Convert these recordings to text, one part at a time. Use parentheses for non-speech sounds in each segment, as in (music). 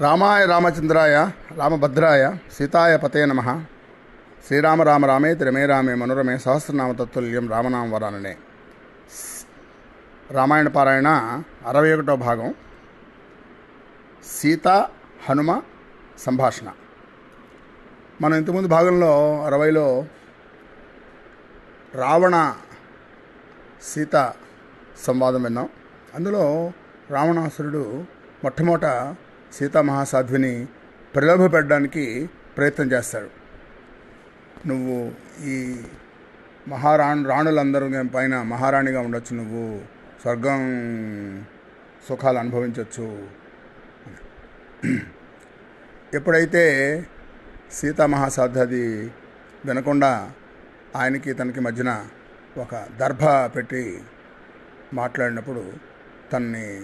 రామాయ రామచంద్రాయ రామభద్రాయ సీతాయ పతే నమ. శ్రీరామ రామ రామే త్రిమే రామే మనోరమే సహస్రనామ తత్తుల్యం రామనామ వరాననే. రామాయణ పారాయణ అరవై ఒకటో భాగం. సీత హనుమ సంభాషణ. మనం ఇంతకుముందు భాగంలో అరవైలో రావణ సీత సంవాదం విన్నాం. అందులో రావణాసురుడు మొట్టమొదట సీతామహాసాధ్విని ప్రలోభపెట్టడానికి ప్రయత్నం చేస్తాడు. నువ్వు ఈ మహారాణు రాణులందరూ పైన మహారాణిగా ఉండొచ్చు నువ్వు స్వర్గం సుఖాలు అనుభవించవచ్చు ఎప్పుడైతే సీతామహాసాధ్వి అది వినకుండా ఆయనకి తనకి మధ్యన ఒక దర్భ పెట్టి మాట్లాడినప్పుడు తన్ని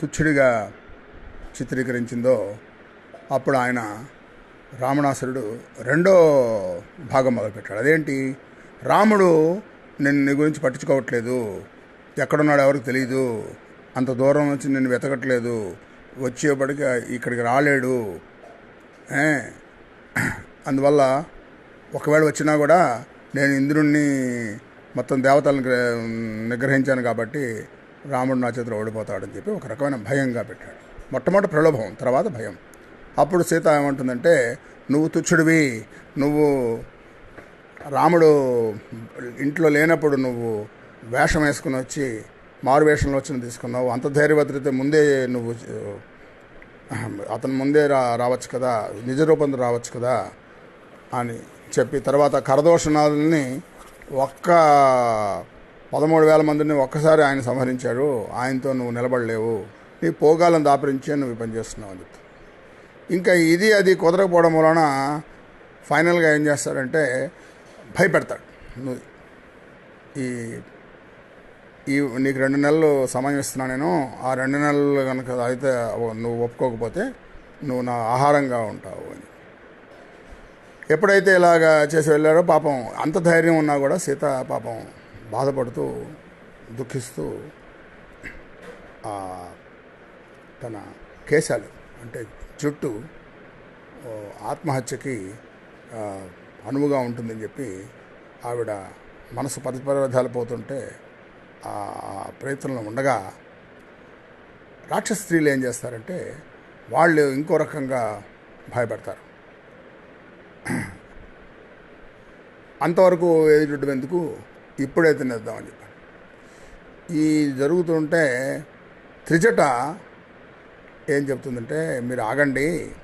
తుచ్చుడిగా చిత్రీకరించిందో అప్పుడు ఆయన రావణాసురుడు రెండో భాగం మొదలుపెట్టాడు. అదేంటి? రాముడు నేను నీ గురించి పట్టించుకోవట్లేదు. ఎక్కడున్నాడు ఎవరికి తెలియదు అంత దూరం నుంచి నేను వెతకట్లేదు. వచ్చేప్పటికి ఇక్కడికి రాలేడు. అందువల్ల ఒకవేళ వచ్చినా కూడా నేను ఇంద్రుణ్ణి మొత్తం దేవతలను నిగ్రహించాను కాబట్టి రాముడు నా చేతిలో ఓడిపోతాడని చెప్పి ఒక రకమైన భయంగా పెట్టాడు. మొట్టమొదటి ప్రలోభం తర్వాత భయం. అప్పుడు సీత ఏమంటుందంటే నువ్వు తుచ్చుడివి నువ్వు రాముడు ఇంట్లో లేనప్పుడు నువ్వు వేషం వేసుకుని వచ్చి మారు వేషంలో వచ్చి తీసుకున్నావు. అంత ధైర్యభద్రత ముందే నువ్వు అతను ముందే రా రావచ్చు కదా నిజ రూపంతో రావచ్చు కదా అని చెప్పి తర్వాత కరదోషణాలని ఒక్క పదమూడు వేల మందిని ఒక్కసారి ఆయన సంహరించాడు. ఆయనతో నువ్వు నిలబడలేవు. నీ పోగాలను దాపరించే నువ్వు పనిచేస్తున్నావు పని చేస్తున్నావు అని ఇంకా ఇది అది కుదరకపోవడం వలన ఫైనల్గా ఏం చేస్తాడంటే భయపెడతాడు. నువ్వు ఈ ఈ నీకు రెండు నెలలు సమయం ఇస్తున్నా నేను ఆ రెండు నెలలు కనుక అయితే నువ్వు ఒప్పుకోకపోతే నువ్వు నా ఆహారంగా ఉంటావు అని. ఎప్పుడైతే ఇలాగా చేసి వెళ్ళారో పాపం అంత ధైర్యం ఉన్నా కూడా సీత పాపం బాధపడుతూ దుఃఖిస్తూ ఆ తన కేశాలు అంటే జుట్టు ఆత్మహత్యకి అనువుగా ఉంటుందని చెప్పి ఆవిడ మనసు పరిపరధాలు పోతుంటే ఆ ప్రయత్నంలో ఉండగా రాక్షస స్త్రీలు ఏం చేస్తారంటే వాళ్ళు ఇంకో రకంగా భయపడతారు. అంతవరకు ఎదురుడ్డం ఎందుకు ఇప్పుడే తినేద్దామని చెప్పాను ఈ జరుగుతుంటే త్రిజట ఏం చెప్తుందంటే మీరు ఆగండి.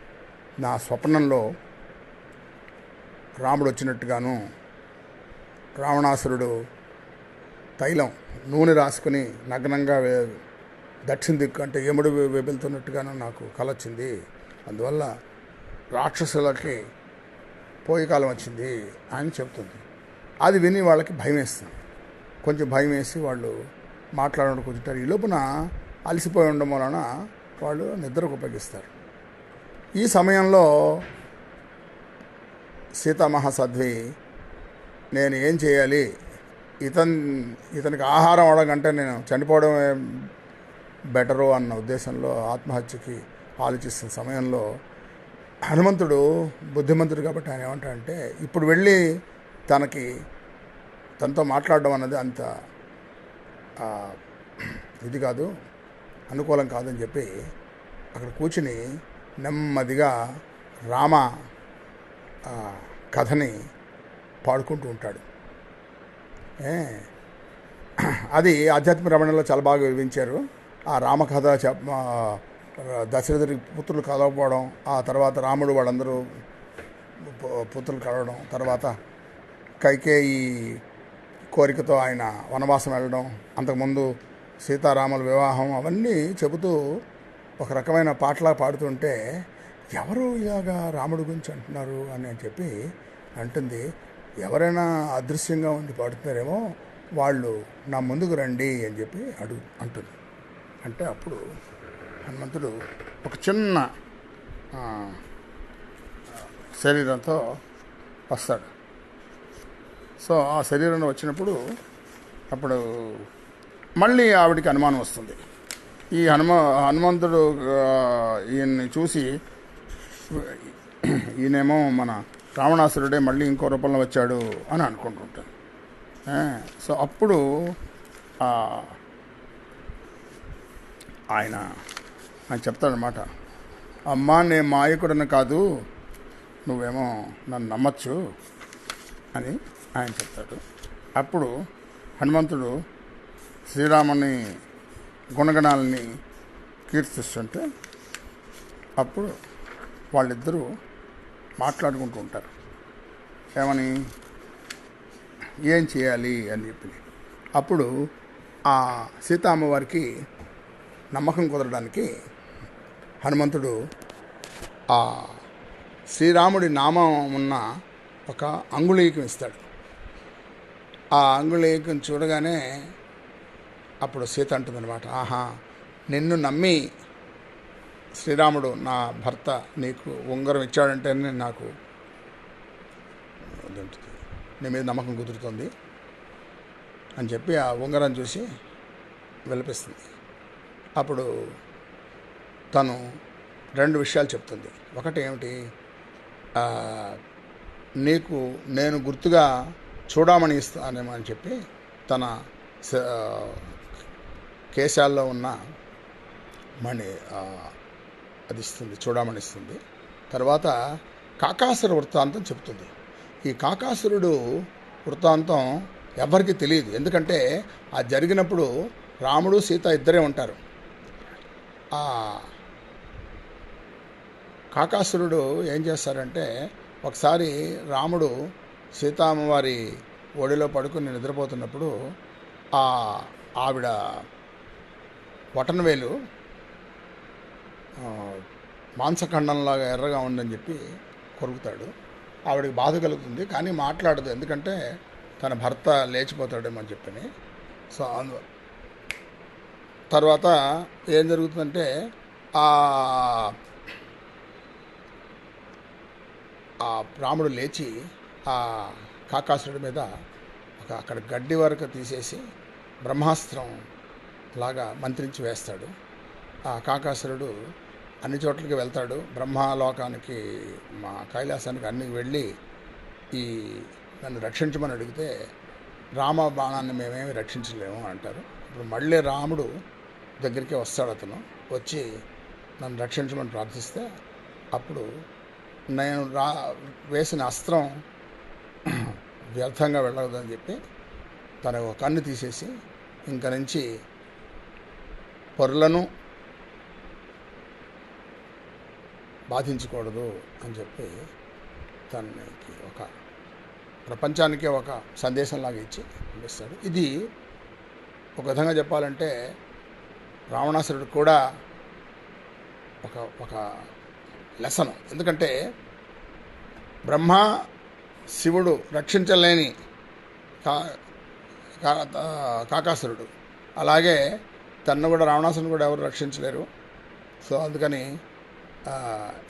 నా స్వప్నంలో రాముడు వచ్చినట్టుగాను రావణాసురుడు తైలం నూనె రాసుకుని నగ్నంగా దక్షిణ దిక్కు అంటే యముడు వె- నాకు కల వచ్చింది అందువల్ల రాక్షసులకి పోయే కాలం వచ్చింది అని చెప్తుంది. అది విని వాళ్ళకి భయం వేస్తుంది కొంచెం భయం వేసి వాళ్ళు మాట్లాడడం కూర్చుంటారు ఈ లోపున అలసిపోయి ఉండడం వలన వాళ్ళు నిద్రకు ఉపయోగిస్తారు ఈ సమయంలో సీతామహాసాధ్వి నేను ఏం చేయాలి? ఇతన్ ఇతనికి ఆహారం అవడంకంటే నేను చనిపోవడమే బెటరు అన్న ఉద్దేశంలో ఆత్మహత్యకి ఆలోచిస్తున్న సమయంలో హనుమంతుడు బుద్ధిమంతుడు కాబట్టి ఆయన ఏమంటాడంటే ఇప్పుడు వెళ్ళి తనకి తనతో మాట్లాడడం అన్నది అంత ఇది కాదు. అనుకూలం కాదని చెప్పి అక్కడ కూర్చుని నెమ్మదిగా రామ కథని పాడుకుంటూ ఉంటాడు. ఏ, అది ఆధ్యాత్మిక రమణలో చాలా బాగా వివరించారు. ఆ రామకథ చెప్ దశరథుడి పుత్రులు కలవకపోవడం ఆ తర్వాత రాముడు వాళ్ళందరూ పుత్రులు కలవడం తర్వాత కైకేయి కోరికతో ఆయన వనవాసం వెళ్ళడం అంతకుముందు సీతారాముల వివాహం అవన్నీ చెబుతూ ఒక రకమైన పాటలా పాడుతుంటే ఎవరు ఇలాగా రాముడి గురించి అంటున్నారు అని చెప్పి అంటుంది. ఎవరైనా అదృశ్యంగా ఉండి పాడుతున్నారేమో వాళ్ళు నా ముందుకు రండి అని చెప్పి అడుగు అంటుంది. అంటే అప్పుడు హనుమంతుడు ఒక చిన్న శరీరంతో వస్తాడు. సో ఆ శరీరంలో వచ్చినప్పుడు అప్పుడు మళ్ళీ ఆవిడికి అనుమానం వస్తుంది. ఈ హనుమ హనుమంతుడు ఈయన్ని చూసి ఈయనేమో మన రావణాసురుడే మళ్ళీ ఇంకో రూపంలో వచ్చాడు అని అనుకుంటుంటాను సో అప్పుడు ఆయన ఆయన చెప్తాడనమాట అమ్మా నేను మాయకుడని కాదు నువ్వేమో నన్ను నమ్మచ్చు అని ఆయన చెప్తాడు. అప్పుడు హనుమంతుడు శ్రీరాముని గుణగణాలని కీర్తిస్తుంటే అప్పుడు వాళ్ళిద్దరూ మాట్లాడుకుంటూ ఉంటారు. ఏమని? ఏం చేయాలి అని చెప్పి. అప్పుడు ఆ సీతా అమ్మవారికి నమ్మకం కుదరడానికి హనుమంతుడు ఆ శ్రీరాముడి నామం ఉన్న ఒక అంగుళీకం ఇస్తాడు. ఆ అంగుళీకం చూడగానే అప్పుడు సీత అంటుందన్నమాట ఆహా నిన్ను నమ్మి శ్రీరాముడు నా భర్త నీకు ఉంగరం ఇచ్చాడంటేనే నాకు నీ మీద నమ్మకం కుదురుతుంది అని చెప్పి ఆ ఉంగరం చూసి విలపిస్తుంది. అప్పుడు తను రెండు విషయాలు చెప్తుంది. ఒకటి ఏమిటి? నీకు నేను గుర్తుగా చూడమని ఇస్తానేమో అని చెప్పి తన స- కేశాల్లో ఉన్న మణి అది ఇస్తుంది చూడమని ఇస్తుంది. తర్వాత కాకాసుర వృత్తాంతం చెప్తుంది ఈ కాకాసురుడు వృత్తాంతం ఎవరికి తెలియదు. ఎందుకంటే ఆ జరిగినప్పుడు రాముడు సీత ఇద్దరే ఉంటారు. ఆ కాకాసురుడు ఏం చేస్తారంటే ఒకసారి రాముడు సీతామ్మవారి ఒడిలో పడుకుని నిద్రపోతున్నప్పుడు ఆ ఆవిడ వటనవేలు మాంసఖండంలాగా ఎర్రగా ఉందని చెప్పి కొరుకుతాడు. ఆవిడకి బాధ కలుగుతుంది కానీ మాట్లాడదు ఎందుకంటే తన భర్త లేచిపోతాడేమో అని చెప్పని. సో అందు తర్వాత ఏం జరుగుతుందంటే ఆ ఆ రాముడు లేచి ఆ కాకాసురుడి మీద ఒక అక్కడ గడ్డి వరకు తీసేసి బ్రహ్మాస్త్రం లాగా మంత్రించి వేస్తాడు. ఆ కాకాసురుడు అన్ని చోట్లకి వెళ్తాడు. బ్రహ్మలోకానికి మా కైలాసానికి అన్ని వెళ్ళి ఈ నన్ను రక్షించమని అడిగితే రామ బాణాన్ని మేమేమి రక్షించలేము అంటారు. ఇప్పుడు మళ్ళీ రాముడు దగ్గరికి వస్తాడు అతను. వచ్చి నన్ను రక్షించమని ప్రార్థిస్తే అప్పుడు నేను రా వేసిన అస్త్రం వ్యర్థంగా వెళ్ళదని చెప్పి తన ఒక కన్ను తీసేసి ఇంక నుంచి పొరలను బాధించకూడదు అని చెప్పి తనకి ఒక ప్రపంచానికే ఒక సందేశంలాగా ఇచ్చి పంపిస్తాడు. ఇది ఒక విధంగా చెప్పాలంటే రావణాసురుడు కూడా ఒక ఒక లెసన్. ఎందుకంటే బ్రహ్మ శివుడు రక్షించలేని కా కా- కాకాసురుడు. అలాగే తన్ను కూడా రావణాసుని కూడా ఎవరు రక్షించలేరు. సో అందుకని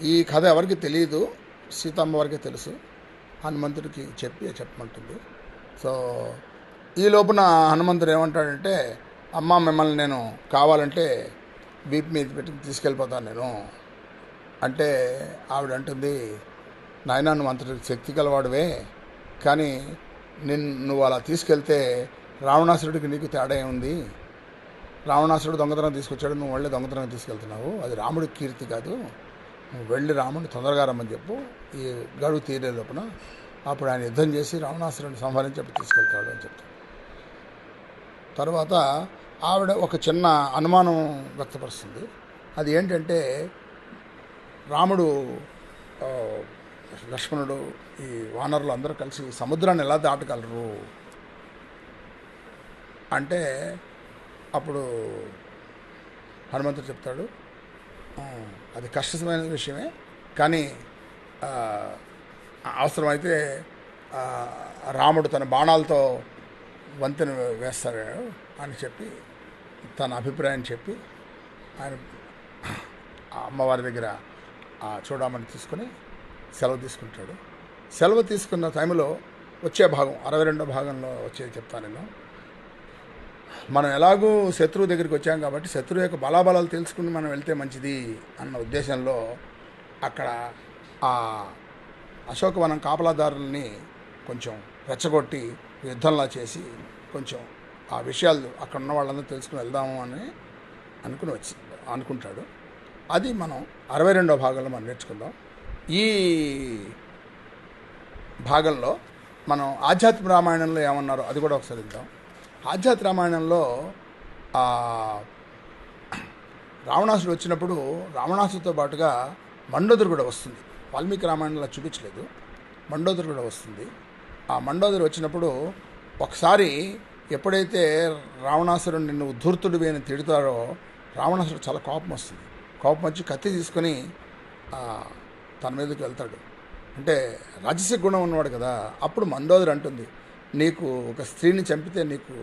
ఈ కథ ఎవరికి తెలియదు సీతమ్మ వారికి తెలుసు. హనుమంతుడికి చెప్పి చెప్పమంటుంది. సో ఈ లోపున హనుమంతుడు ఏమంటాడంటే అమ్మ మిమ్మల్ని నేను కావాలంటే బీపీ మీద పెట్టి తీసుకెళ్ళిపోతాను నేను. అంటే ఆవిడ అంటుంది నాయన నువ్వు అంతటి శక్తి గలవాడువే కానీ నిన్ను నువ్వు అలా తీసుకెళ్తే రావణాసురుడికి నీకు తేడా ఉంది రావణాసురుడు దొంగతనం తీసుకొచ్చాడు నువ్వు వెళ్ళి దొంగతనం తీసుకెళ్తున్నావు. అది రాముడి కీర్తి కాదు. నువ్వు వెళ్ళి రాముడిని తొందరగా రమ్మని చెప్పు. ఈ గడువు తీరే లోపల అప్పుడు ఆయన యుద్ధం చేసి రావణాసురుడిని సంహరించి అప్పుడు తీసుకెళ్తాడు అని చెప్తాడు. తర్వాత ఆవిడ ఒక చిన్న అనుమానం వ్యక్తపరుస్తుంది. అది ఏంటంటే రాముడు లక్ష్మణుడు ఈ వానరులు అందరూ కలిసి సముద్రాన్ని ఎలా దాటగలరు? అంటే అప్పుడు హనుమంతుడు చెప్తాడు అది కష్టమైన విషయమే కానీ అవసరమైతే రాముడు తన బాణాలతో వంతెన వేస్తాడు అని చెప్పి తన అభిప్రాయం చెప్పి ఆయన ఆ అమ్మవారి దగ్గర చూడమని తీసుకొని సెలవు తీసుకుంటాడు. సెలవు తీసుకున్న టైంలో వచ్చే భాగం అరవై రెండో భాగంలో వచ్చేది చెప్తాను నేను. మనం ఎలాగూ శత్రువు దగ్గరికి వచ్చాం కాబట్టి శత్రువు యొక్క బలాబలాలు తెలుసుకుని మనం వెళ్తే మంచిది అన్న ఉద్దేశంలో అక్కడ ఆ అశోకవనం కాపలాదారుల్ని కొంచెం రెచ్చగొట్టి యుద్ధంలా చేసి కొంచెం ఆ విషయాలు అక్కడ ఉన్న వాళ్ళందరూ తెలుసుకుని వెళ్దాము అని అనుకుని వచ్చి అనుకుంటాడు. అది మనం అరవై రెండో భాగంలో మనం నేర్చుకుందాం. ఈ భాగంలో మనం ఆధ్యాత్మిక రామాయణంలో ఏమన్నారో అది కూడా ఒకసారి ఇద్దాం ఆధ్యాత్ రామాయణంలో రావణాసుడు వచ్చినప్పుడు రావణాసుడితో పాటుగా మండోదరి కూడా వస్తుంది. వాల్మీకి రామాయణంలో చూపించలేదు. మండోదరి కూడా వస్తుంది. ఆ మండోదరి వచ్చినప్పుడు ఒకసారి ఎప్పుడైతే రావణాసురుడు నిన్ను ఉద్ధూర్తుడివి అని తిడతారో రావణాసురుడు చాలా కోపం వస్తుంది. కోపం వచ్చి కత్తి తీసుకొని తన మీదకి వెళ్తాడు. అంటే రాజసిక గుణం ఉన్నవాడు కదా అప్పుడు మండోదరి అంటుంది నీకు ఒక స్త్రీని చంపితే నీకు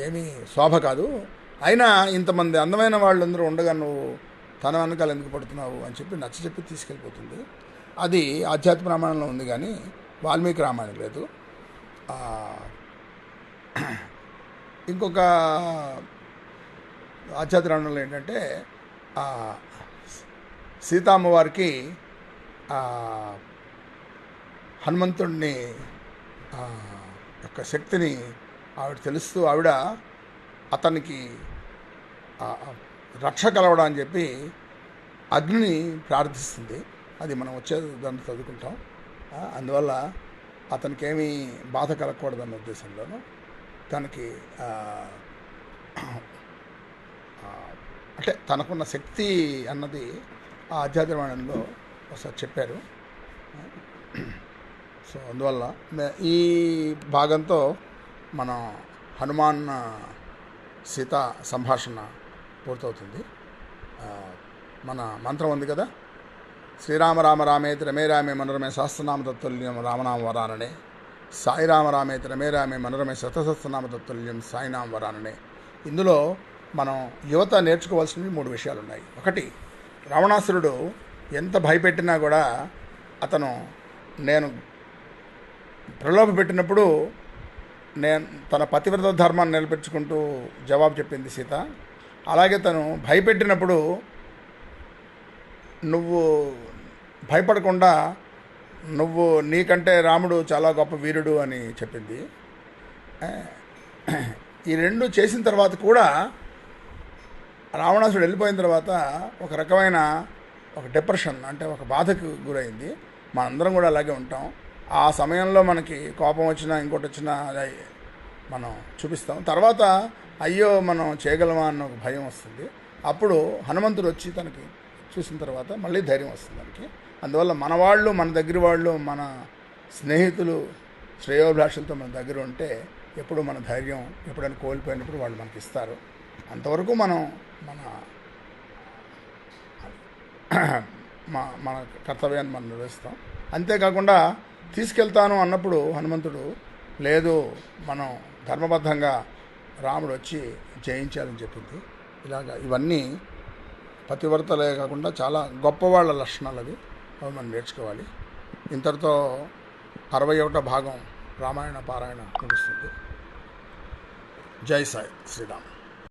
ఏమీ శోభ కాదు. అయినా ఇంతమంది అందమైన వాళ్ళందరూ ఉండగా నువ్వు తన వెనకాల ఎందుకు పడుతున్నావు అని చెప్పి నచ్చ చెప్పి తీసుకెళ్ళిపోతుంది. అది ఆధ్యాత్మిక రామాయణంలో ఉంది కానీ వాల్మీకి రామాయణం లేదు. ఇంకొక ఆధ్యాత్మిక రామాయణంలో ఏంటంటే సీతామ్మవారికి హనుమంతుడిని యొక్క శక్తిని ఆవిడ తెలుస్తూ ఆవిడ అతనికి రక్ష కలవడం అని చెప్పి అగ్నిని ప్రార్థిస్తుంది. అది మనం వచ్చే దాన్ని చదువుకుంటాం. అందువల్ల అతనికి ఏమీ బాధ కలగకూడదన్న ఉద్దేశంలోను తనకి అంటే తనకున్న శక్తి అన్నది ఆ ఆధ్యాత్మికమైనలో ఒకసారి చెప్పారు. సో అందువల్ల ఈ భాగంతో మనం హనుమాన్ సీత సంభాషణ పూర్తవుతుంది. మన మంత్రం ఉంది కదా? శ్రీరామ రామ రామేతి రమే రామే మనరమే సహస్రనామ తత్తుల్యం రామనామ వరాననే. సాయి రామ రామేతి రమే రామే మనరమే శతసహస్రనామ తత్తుల్యం సాయినామ వరాననే. ఇందులో మనం యువత నేర్చుకోవాల్సినవి మూడు విషయాలు ఉన్నాయి ఒకటి రావణాసురుడు ఎంత భయపెట్టినా కూడా అతను నేను ప్రలోభ పెట్టినప్పుడు నేను తన పతివ్రత ధర్మాన్ని నిలబెట్టుకుంటూ జవాబు చెప్పింది సీత. అలాగే తను భయపెట్టినప్పుడు నువ్వు భయపడకుండా నువ్వు నీకంటే రాముడు చాలా గొప్ప వీరుడు అని చెప్పింది. ఈ రెండు చేసిన తర్వాత కూడా రావణాసుడు వెళ్ళిపోయిన తర్వాత ఒక రకమైన ఒక డిప్రెషన్ అంటే ఒక బాధకు గురైంది. మనందరం కూడా అలాగే ఉంటాం. ఆ సమయంలో మనకి కోపం వచ్చినా ఇంకోటి వచ్చినా అది మనం చూపిస్తాం. తర్వాత అయ్యో మనం చేయగలమా అన్న ఒక భయం వస్తుంది. అప్పుడు హనుమంతుడు వచ్చి తనకి చూసిన తర్వాత మళ్ళీ ధైర్యం వస్తుంది మనకి అందువల్ల మన వాళ్ళు మన దగ్గర వాళ్ళు మన స్నేహితులు శ్రేయోభిలాషులతో మన దగ్గర ఉంటే ఎప్పుడు మన ధైర్యం ఎప్పుడైనా కోల్పోయినప్పుడు వాళ్ళు మనకి ఇస్తారు. అంతవరకు మనం మన (clears throat) మన కర్తవ్యాన్ని మనం నిర్వహిస్తాం. అంతేకాకుండా తీసుకెళ్తాను అన్నప్పుడు హనుమంతుడు లేదు మనం ధర్మబద్ధంగా రాముడు వచ్చి జయించాలని చెప్పింది. ఇలాగా ఇవన్నీ పతివ్రతలే కాకుండా చాలా గొప్పవాళ్ళ లక్షణాలు అవి. అవి మనం నేర్చుకోవాలి. ఇంతటితో అరవై ఒకటో భాగం రామాయణ పారాయణ ముగుస్తుంది. జై సాయి శ్రీరామ్.